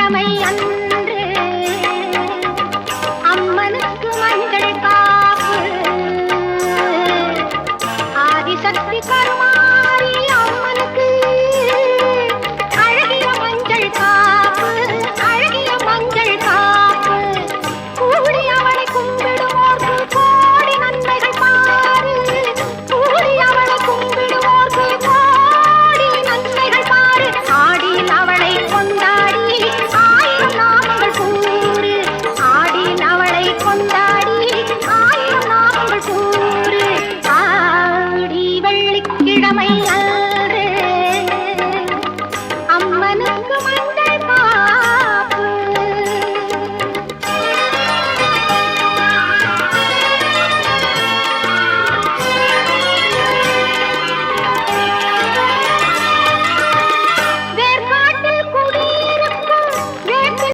கிழமை அன்று அம்மனுக்கு மஞ்சள் காப்பு. ஆதிசக்தி கரும் Come on,